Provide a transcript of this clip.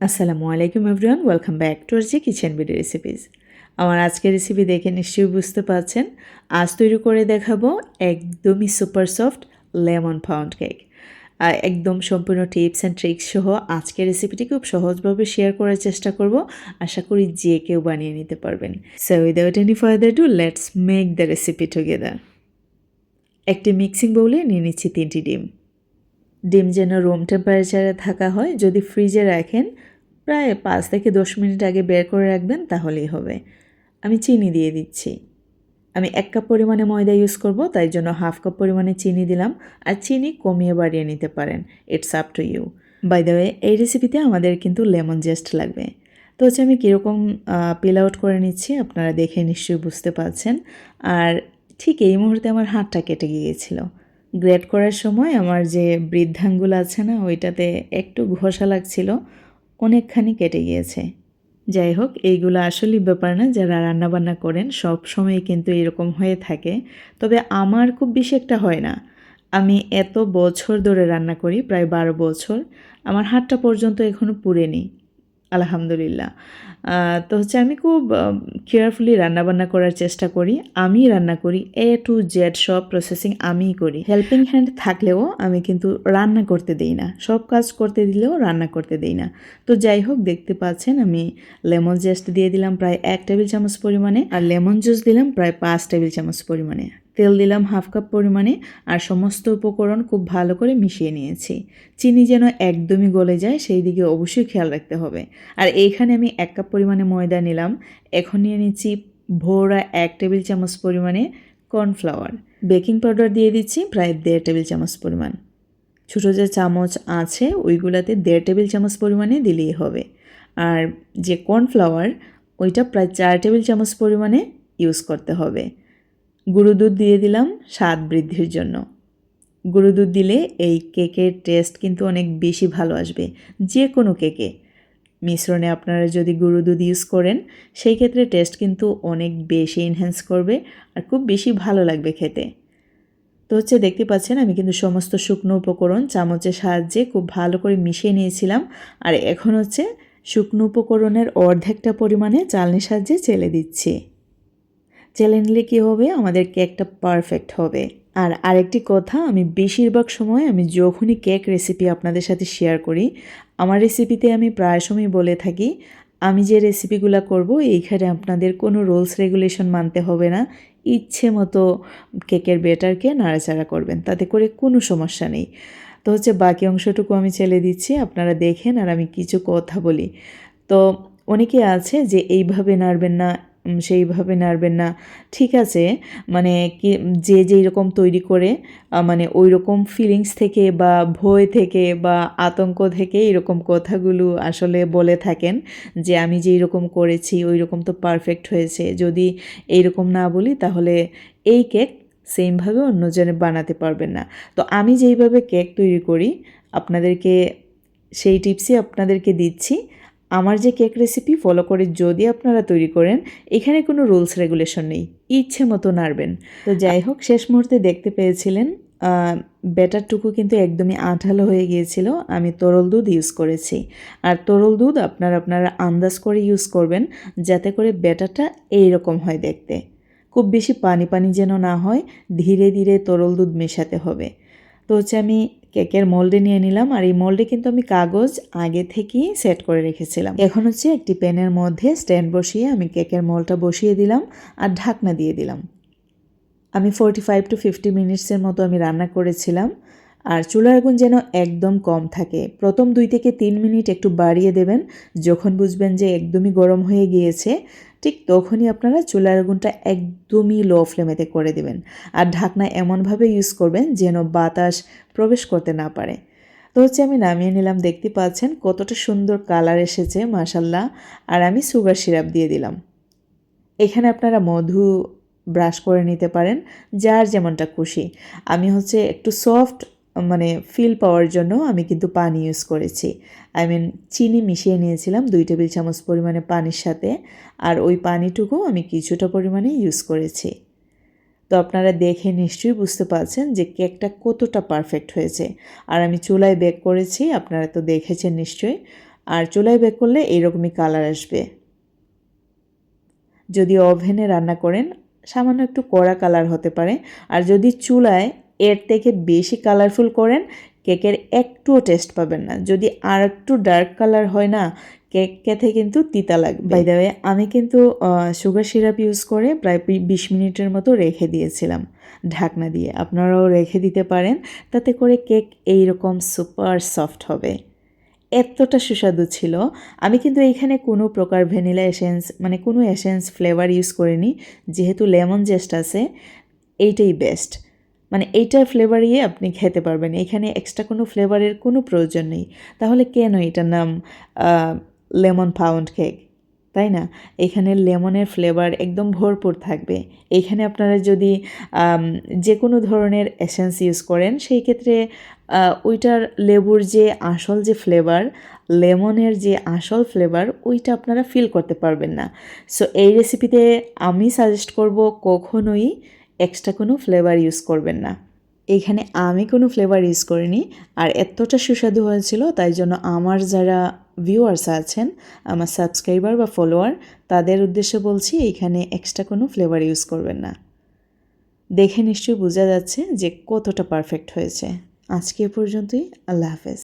আসসালামু আলাইকুম everyone, welcome back to R G kitchen BD recipes. আমার আজকের রেসিপি দেখে নিশ্চয়ই বুঝতে পারছেন, আজ তৈরি করে দেখাবো একদমই super soft lemon pound cake. একদম সম্পূর্ণ টিপস অ্যান্ড ট্রিক্স সহ আজকের রেসিপিটি খুব সহজভাবে শেয়ার করার চেষ্টা করব, আশা করি যে কেউ বানিয়ে নিতে পারবেন। So without any further do let's make the recipe together একটি মিক্সিং বউলে নিয়ে নিচ্ছি তিনটি ডিম। ডিম যেন রুম টেম্পারেচারে থাকা হয়, যদি ফ্রিজে রাখেন, প্রায় পাঁচ থেকে দশ মিনিট আগে বের করে রাখবেন, তাহলেই হবে। আমি চিনি দিয়ে দিচ্ছি। আমি এক কাপ পরিমাণে ময়দা ইউজ করব, তাই জন্য হাফ কাপ পরিমাণে চিনি দিলাম। আর চিনি কমিয়ে বাড়িয়ে নিতে পারেন। It's up to you by the way এই রেসিপিতে আমাদের কিন্তু লেমন জেস্ট লাগবে। তো হচ্ছে আমি কীরকম পিল আউট করে নিচ্ছি, আপনারা দেখে নিশ্চয়ই বুঝতে পারছেন। আর ঠিক এই মুহূর্তে আমার হাতটা কেটে গিয়েছিল। গ্রেড করার সময় আমার যে বৃদ্ধাঙ্গুল আছে না, ওইটাতে একটু ঘষা লাগছিল, অনেকখানি কেটে গিয়েছে। যাই হোক, এইগুলো আসলেই ব্যাপার না, যারা রান্নাবান্না করেন সব সময় কিন্তু এরকম হয়ে থাকে। তবে আমার খুব বেশি একটা হয় না। আমি এত বছর ধরে রান্না করি, প্রায় বারো বছর, আমার হাতটা পর্যন্ত এখনও পুড়েনি। আলহামদুলিল্লাহ। তো হচ্ছে আমি খুব কেয়ারফুলি রান্নাবান্না করার চেষ্টা করি, আমি রান্না করি এ টু জেড সব প্রসেসিং আমিই করি। হেল্পিং হ্যান্ড থাকলেও আমি কিন্তু রান্না করতে দিই না। সব কাজ করতে দিলেও রান্না করতে দিই না। তো যাই হোক, দেখতে পাচ্ছেন আমি লেমন জেস্ট দিয়ে দিলাম প্রায় এক টেবিল চামচ পরিমাণে, আর লেমন জুস দিলাম প্রায় পাঁচ টেবিল চামচ পরিমাণে। তেল দিলাম হাফ কাপ পরিমাণে আর সমস্ত উপকরণ খুব ভালো করে মিশিয়ে নিয়েছি। চিনি যেন একদমই গলে যায় সেই দিকে অবশ্যই খেয়াল রাখতে হবে। আর এইখানে আমি এক কাপ পরিমাণে ময়দা নিলাম। এখন নিয়ে নিচ্ছি ভোরা এক টেবিল চামচ পরিমাণে কর্নফ্লাওয়ার। বেকিং পাউডার দিয়ে দিচ্ছি প্রায় দেড় টেবিল চামচ পরিমাণ। ছোটো যে চামচ আছে ওইগুলাতে দেড় টেবিল চামচ পরিমাণে দিলেই হবে। আর যে কর্নফ্লাওয়ার, ওইটা প্রায় চার টেবিল চামচ পরিমাণে ইউজ করতে হবে। গুঁড়ো দুধ দিয়ে দিলাম স্বাদ বৃদ্ধির জন্য। গুঁড়ো দুধ দিলে এই কেকের টেস্ট কিন্তু অনেক বেশি ভালো আসবে যে কোনো কেকে। মিশ্রণে আপনারা যদি গুঁড়ো দুধ ইউজ করেন, সেই ক্ষেত্রে টেস্ট কিন্তু অনেক বেশি এনহ্যান্স করবে আর খুব বেশি ভালো লাগবে খেতে। তো হচ্ছে দেখতে পাচ্ছেন, আমি কিন্তু সমস্ত শুকনো উপকরণ চামচের সাহায্যে খুব ভালো করে মিশিয়ে নিয়েছিলাম আর এখন হচ্ছে শুকনো উপকরণের অর্ধেকটা পরিমাণে চালনির সাহায্যে চেলে দিচ্ছি। চেলে নিলে কী হবে? আমাদের কেকটা পারফেক্ট হবে। আর আরেকটি কথা, আমি বেশিরভাগ সময় আমি যখনই কেক রেসিপি আপনাদের সাথে শেয়ার করি, আমার রেসিপিতে আমি প্রায় সময় বলে থাকি, আমি যে রেসিপিগুলো করব, এইখানে আপনাদের কোনো রুলস রেগুলেশন মানতে হবে না। ইচ্ছে মতো কেকের বেটারকে নাড়াচাড়া করবেন, তাতে করে কোনো সমস্যা নেই। তো হচ্ছে বাকি অংশটুকু আমি ছেলে দিচ্ছি, আপনারা দেখেন আর আমি কিছু কথা বলি। তো অনেকে আছে যে, এইভাবে নাড়বেন না সেইভাবে নাড়বেন না। ঠিক আছে মানে কি, যে যেই রকম তৈরি করে মানে ওই রকম ফিলিংস থেকে বা ভয় থেকে বা আতঙ্ক থেকে এরকম কথাগুলো আসলে বলে থাকেন যে, আমি যেই রকম করেছি, ওই রকম তো পারফেক্ট হয়েছে। যদি এইরকম না বলি, তাহলে এই কেক সেমভাবে অন্যজনে বানাতে পারবেন না। তো আমি যেইভাবে কেক তৈরি করি, আপনাদেরকে সেই টিপসই আপনাদেরকে দিচ্ছি। আমার যে কেক রেসিপি ফলো করে যদি আপনারা তৈরি করেন, এখানে কোনো রুলস রেগুলেশন নেই। ইচ্ছে মতো নাড়বেন। তো যাই হোক, শেষ মুহূর্তে দেখতে পেয়েছিলেন ব্যাটারটুকু কিন্তু একদমই আঠালো হয়ে গিয়েছিল। আমি তরল দুধ ইউজ করেছি। আর তরল দুধ আপনারা আপনারা আন্দাজ করে ইউজ করবেন যাতে করে ব্যাটারটা এইরকম হয় দেখতে। খুব বেশি পানি পানি যেন না হয়, ধীরে ধীরে তরল দুধ মেশাতে হবে। তো হচ্ছে আমি কেকের মোল্ডে নিয়ে নিলাম আর এই মোল্ডে কিন্তু আমি কাগজ আগে থেকেই সেট করে রেখেছিলাম। এখন হচ্ছে একটি প্যানের মধ্যে স্ট্যান্ড বসিয়ে আমি কেকের মোলটা বসিয়ে দিলাম আর ঢাকনা দিয়ে দিলাম। আমি ফোরটি ফাইভ টু ফিফটি মিনিটসের মতো আমি রান্না করেছিলাম। আর চুলার আগুন যেন একদম কম থাকে। প্রথম দুই থেকে তিন মিনিট একটু বাড়িয়ে দেবেন। যখন বুঝবেন যে একদমই গরম হয়ে গিয়েছে, ঠিক তখনই আপনারা চুলার আগুনটা একদমই লো ফ্লেমেতে করে দেবেন। আর ঢাকনা এমনভাবে ইউজ করবেন যেন বাতাস প্রবেশ করতে না পারে। তো হচ্ছে আমি নামিয়ে নিলাম, দেখতে পাচ্ছেন কতটা সুন্দর কালার এসেছে মাসাল্লাহ আর আমি সুগার সিরাপ দিয়ে দিলাম। এখানে আপনারা মধু ব্রাশ করে নিতে পারেন, যার যেমনটা খুশি। আমি হচ্ছে একটু সফট মানে ফিল পাওয়ার জন্য আমি কিন্তু পানি ইউজ করেছি। আই মিন চিনি মিশিয়ে নিয়েছিলাম দুই টেবিল চামচ পরিমাণে পানির সাথে আর ওই পানিটুকু আমি কিছুটা পরিমাণে ইউজ করেছি। তো আপনারা দেখে নিশ্চয়ই বুঝতে পারছেন যে কেকটা কতটা পারফেক্ট হয়েছে। আর আমি চুলায় বেক করেছি, আপনারা তো দেখেছেন নিশ্চয়ই। আর চুলায় বেক করলে এইরকমই কালার আসবে। যদি ওভেনে রান্না করেন, সামান্য একটু কড়া কালার হতে পারে। আর যদি চুলায় এর থেকে বেশি কালারফুল করেন, কেকের একটুও টেস্ট পাবেন না। যদি আর একটু ডার্ক কালার হয় না কেক খেতে কিন্তু তিতা লাগবে। বাই দ্য আমি কিন্তু সুগার সিরাপ ইউজ করে প্রায় বিশ মিনিটের মতো রেখে দিয়েছিলাম ঢাকনা দিয়ে। আপনারাও রেখে দিতে পারেন, তাতে করে কেক এইরকম সুপার সফট হবে। এতটা সুস্বাদু ছিল। আমি কিন্তু এইখানে কোনো প্রকার ভ্যানিলা এসেন্স মানে কোনো এসেন্স ফ্লেভার ইউজ করিনি। যেহেতু লেমন জেস্ট আছে, এইটাই বেস্ট মানে এইটার ফ্লেভারই আপনি খেতে পারবেন। এখানে এক্সট্রা কোনো ফ্লেভারের কোনো প্রয়োজন নেই। তাহলে কেন এটার নাম লেমন পাউন্ড কেক তাই না? এখানে লেমনের ফ্লেভার একদম ভরপুর থাকবে। এইখানে আপনারা যদি যে কোনো ধরনের এসেন্স ইউজ করেন, সেই ক্ষেত্রে ওইটার লেবুর যে আসল যে ফ্লেভার লেমনের যে আসল ফ্লেভার ওইটা আপনারা ফিল করতে পারবেন না। সো এই রেসিপিতে আমি সাজেস্ট করব কখনোই এক্সট্রা কোনো ফ্লেভার ইউজ করবেন না। এইখানে আমি কোনো ফ্লেভার ইউজ করিনি, আর এতটা সুস্বাদু হয়েছিল, তাই জন্য আমার যারা ভিউয়ার্স আছেন, আমার সাবস্ক্রাইবার বা ফলোয়ার তাদের উদ্দেশ্যে বলছি এইখানে এক্সট্রা কোনো ফ্লেভার ইউজ করবেন না। দেখে নিশ্চয়ই বোঝা যাচ্ছে যে কতটা পারফেক্ট হয়েছে। আজকে পর্যন্তই, আল্লাহ হাফেজ।